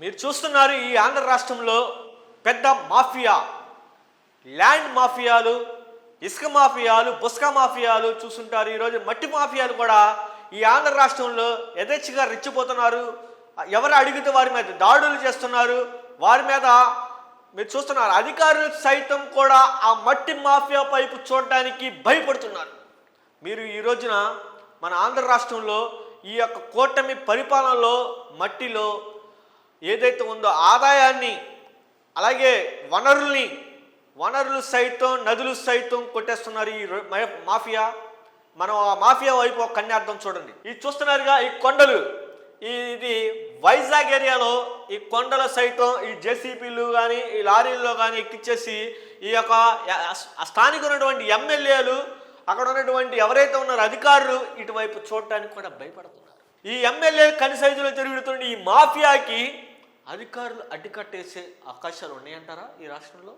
మీరు చూస్తున్నారు ఈ ఆంధ్ర రాష్ట్రంలో పెద్ద మాఫియా ల్యాండ్ మాఫియాలు ఇసుక మాఫియాలు బుస్క మాఫియాలు చూస్తుంటారు. ఈరోజు మట్టి మాఫియాలు కూడా ఈ ఆంధ్ర రాష్ట్రంలో యథేచ్ఛగా రెచ్చిపోతున్నారు. ఎవరు అడిగితే వారి మీద దాడులు చేస్తున్నారు. వారి మీద మీరు చూస్తున్నారు అధికారులు సైతం కూడా ఆ మట్టి మాఫియా పైపు చూడడానికి భయపడుతున్నారు. మీరు ఈ రోజున మన ఆంధ్ర రాష్ట్రంలో ఈ యొక్క కూటమి పరిపాలనలో మట్టిలో ఏదైతే ఉందో ఆదాయాన్ని అలాగే వనరుల్ని వనరులు సైతం నదులు సైతం కొట్టేస్తున్నారు ఈ మాఫియా. మనం ఆ మాఫియా వైపు ఒక కన్యార్థం చూడండి. ఇది చూస్తున్నారుగా ఈ కొండలు. ఈ- ఇది వైజాగ్ ఏరియాలో ఈ కొండల సైతం ఈ జేసీబీలు కానీ ఈ లారీల్లో కానీ ఎక్కిచ్చేసి ఈ యొక్క స్థానిక ఉన్నటువంటి ఎమ్మెల్యేలు అక్కడ ఉన్నటువంటి ఎవరైతే ఉన్నారో అధికారులు ఇటువైపు చూడటానికి కూడా భయపడుతున్నారు. ఈ ఎమ్మెల్యే కనిసైజులో తిరుగుతున్న ఈ మాఫియాకి అధికారులు అడ్డుకట్టేసే అవకాశాలు ఉన్నాయంటారా ఈ రాష్ట్రంలో?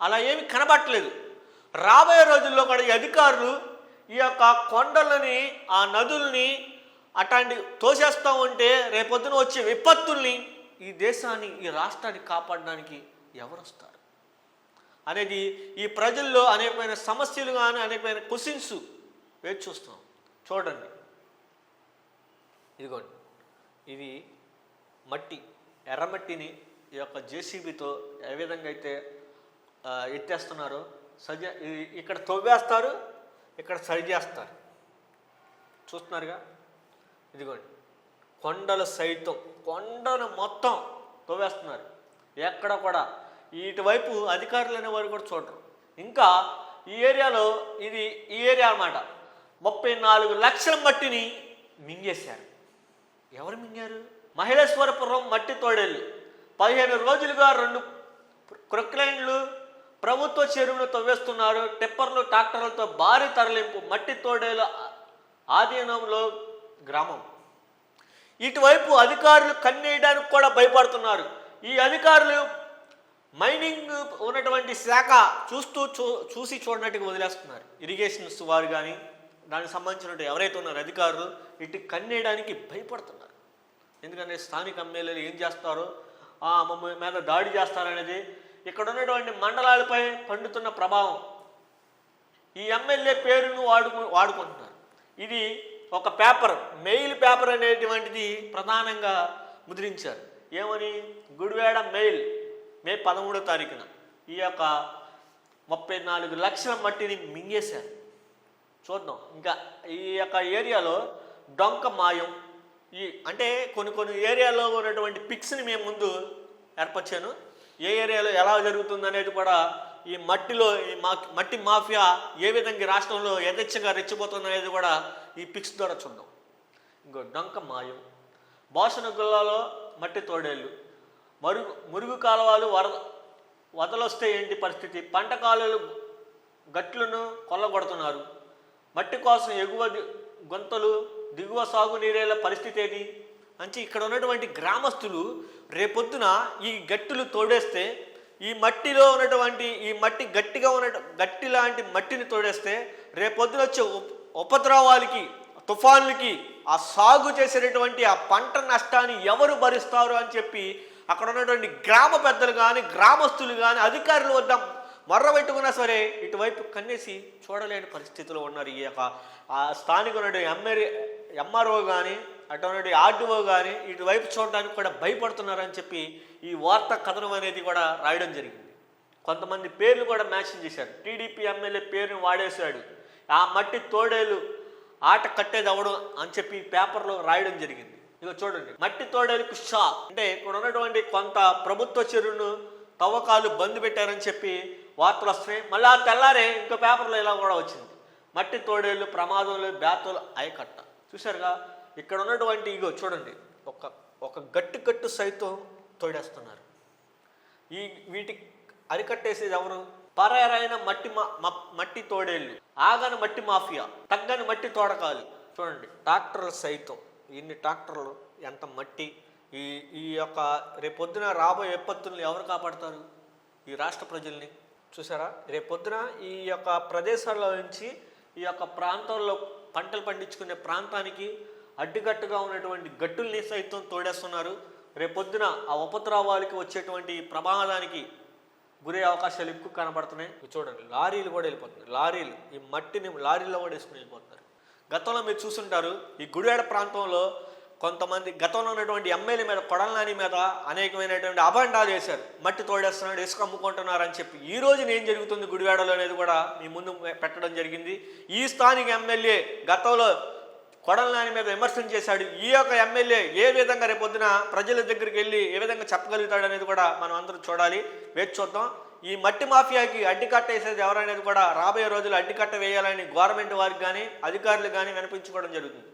అలా ఏమి కనబట్టలేదు రాబోయే రోజుల్లో కూడా ఈ అధికారులు ఈ యొక్క కొండలని ఆ నదుల్ని అట్లాంటి తోసేస్తూ ఉంటే రేపొద్దున వచ్చే విపత్తుల్ని ఈ దేశాన్ని ఈ రాష్ట్రాన్ని కాపాడడానికి ఎవరు వస్తారు అనేది ఈ ప్రజల్లో అనేకమైన సమస్యలు కానీ అనేకమైన క్వశ్చన్స్ వేచి చూస్తాం చూడండి. ఇదిగోండి. ఇది మట్టి. ఎర్రమట్టిని ఈ యొక్క జేసీబీతో ఏ విధంగా అయితే ఎత్తేస్తున్నారో సజ ఇక్కడ తవ్వేస్తారు ఇక్కడ సరి చేస్తారు. చూస్తున్నారుగా? ఇదిగోండి. కొండల సైతం కొండను మొత్తం తవ్వేస్తున్నారు. ఎక్కడ కూడా. ఇటువైపు అధికారులు అనేవారు కూడా చూడరు. ఇంకా ఈ ఏరియాలో ఇది ఈ ఏరియా అన్నమాట. ముప్పై నాలుగు లక్షల మట్టిని మింగేశారు. ఎవరు మింగారు? మహిళేశ్వరపురం మట్టి తోడేళ్ళు. పదిహేను రోజులుగా రెండు క్రొక్లైన్లు ప్రభుత్వ చెరువును తవ్వేస్తున్నారు. టిప్పర్లు ట్రాక్టర్లతో భారీ తరలింపు మట్టి తోడేల ఆధీనంలో గ్రామం. ఇటువైపు అధికారులు కన్నేయడానికి కూడా భయపడుతున్నారు. ఈ అధికారులు మైనింగ్ ఉన్నటువంటి శాఖ చూస్తూ చూ చూసి చూడనట్టుగా వదిలేస్తున్నారు. ఇరిగేషన్స్ వారు కానీ దానికి సంబంధించినటువంటి ఎవరైతే ఉన్నారో అధికారులు ఇటు కన్నేయడానికి భయపడుతున్నారు. ఎందుకంటే స్థానిక ఎమ్మెల్యేలు ఏం చేస్తారో ఆ మమ్మ మీద దాడి చేస్తారనేది ఇక్కడ ఉన్నటువంటి మండలాలపై పండుతున్న ప్రభావం. ఈ ఎమ్మెల్యే పేరును వాడుకు వాడుకుంటున్నారు. ఇది ఒక పేపర్ మెయిల్ పేపర్ అనేటువంటిది ప్రధానంగా ముద్రించారు. ఏమని? గుడివేడ మెయిల్ మే పదమూడో తారీఖున. ఈ యొక్క ముప్పై నాలుగు లక్షల మట్టిని మింగేశారు. చూద్దాం. ఇంకా ఈ యొక్క ఏరియాలో డొంక మాయం ఈ అంటే కొన్ని కొన్ని ఏరియాలో ఉన్నటువంటి పిక్స్ని మేము ముందు ఏర్పరిచాను. ఏ ఏరియాలో ఎలా జరుగుతుంది అనేది కూడా ఈ మట్టిలో ఈ మా మట్టి మాఫియా ఏ విధంగా రాష్ట్రంలో యథేచ్ఛగా రెచ్చిపోతుంది అనేది కూడా ఈ పిక్స్ ద్వారా చూద్దాం. ఇంకో డొంక మాయం. బాసన గుల్లాలో మట్టి తోడేళ్ళు. మరుగు మురుగు కాలువలు వరద వదలొస్తే ఏంటి పరిస్థితి? పంట కాలువలు గట్లను కొల్లగొడుతున్నారు. మట్టి కోసం ఎగువ గుంతలు దిగువ సాగునీరేళ్ళ పరిస్థితి ఏది? అంటే ఇక్కడ ఉన్నటువంటి గ్రామస్తులు రేపొద్దున ఈ గట్టులు తోడేస్తే ఈ మట్టిలో ఉన్నటువంటి ఈ మట్టి గట్టిగా ఉన్న గట్టి లాంటి మట్టిని తోడేస్తే రేపొద్దున వచ్చే ఉపద్రవాలకి తుఫాన్లకి ఆ సాగు చేసినటువంటి ఆ పంట నష్టాన్ని ఎవరు భరిస్తారు అని చెప్పి అక్కడ ఉన్నటువంటి గ్రామ పెద్దలు కానీ గ్రామస్తులు కానీ అధికారులు వద్ద మర్ర పెట్టుకున్నా సరే ఇటువైపు కన్నేసి చూడలేని పరిస్థితిలో ఉన్నారు ఈ యొక్క ఆ స్థానిక ఉన్నటువంటి ఎంఆర్ఓ కానీ అటువంటి ఆర్డీఓ కానీ ఇటువైపు చూడడానికి కూడా భయపడుతున్నారని చెప్పి ఈ వార్త కథనం అనేది కూడా రాయడం జరిగింది. కొంతమంది పేర్లు కూడా మ్యాచింగ్ చేశారు. టీడీపీ ఎమ్మెల్యే పేరుని వాడేశాడు. ఆ మట్టి తోడేలు ఆట కట్టేది అవడం అని చెప్పి పేపర్లో రాయడం జరిగింది. ఇక చూడండి. మట్టి తోడేలకు షా అంటే ఇక్కడ ఉన్నటువంటి కొంత ప్రభుత్వ చెరువును తవ్వకాలు బంద్ పెట్టారని చెప్పి వార్తలు వస్తున్నాయి. మళ్ళీ ఆ తెల్లారే ఇంకో పేపర్లో ఇలా కూడా వచ్చింది. మట్టి తోడేళ్ళు ప్రమాదంలో బేతలు అయకట్ట చూశారుగా ఇక్కడ ఉన్నటువంటి ఇగో చూడండి ఒక ఒక గట్టు గట్టు సైతం తోడేస్తున్నారు. ఈ వీటి అరికట్టేసేది ఎవరు? పరారైన మట్టి మా మ- మట్టి తోడేళ్ళు ఆగని మట్టి మాఫియా తగ్గని మట్టి తోడకాలు చూడండి ట్రాక్టర్లు సైతం ఇన్ని ట్రాక్టర్లు ఎంత మట్టి ఈ ఈ యొక్క రేపొద్దున రాబోయే విపత్తుల్ని ఎవరు కాపాడతారు? ఈ రాష్ట్ర ప్రజల్ని. చూసారా రేపొద్దున ఈ యొక్క ప్రదేశాల నుంచి ఈ యొక్క ప్రాంతంలో పంటలు పండించుకునే ప్రాంతానికి అడ్డుగట్టుగా ఉన్నటువంటి గట్టుల్ని సైతం తోడేస్తున్నారు. రేపొద్దున ఆ ఉపద్రవాలకి వచ్చేటువంటి ప్రమాదానికి గురే అవకాశాలు ఎక్కువ కనబడుతున్నాయి. చూడండి లారీలు కూడా వెళ్ళిపోతున్నాయి లారీలు ఈ మట్టిని లారీలో కూడా వేసుకుని వెళ్ళిపోతున్నారు. గతంలో మీరు చూసుంటారు ఈ గుడివాడ ప్రాంతంలో కొంతమంది గతంలో ఉన్నటువంటి ఎమ్మెల్యే మీద కొడలనాని మీద అనేకమైనటువంటి అభండాలు వేశారు. మట్టి తోడేస్తున్నాడు ఇసుక అమ్ముకుంటున్నారు అని చెప్పి. ఈ రోజున ఏం జరుగుతుంది గుడివాడలో అనేది కూడా మీ ముందు పెట్టడం జరిగింది. ఈ స్థానిక ఎమ్మెల్యే గతంలో కొడలనాని మీద విమర్శన చేశాడు. ఈ యొక్క ఎమ్మెల్యే ఏ విధంగా రేపొద్దున ప్రజల దగ్గరికి వెళ్ళి ఏ విధంగా చెప్పగలుగుతాడు అనేది కూడా మనం అందరం చూడాలి. వేచి చూద్దాం. ఈ మట్టి మాఫియాకి అడ్డుకట్ట వేసేది ఎవరనేది కూడా రాబోయే రోజులు అడ్డుకట్ట వేయాలని గవర్నమెంట్ వారికి కానీ అధికారులు కానీ వినిపించుకోవడం జరుగుతుంది.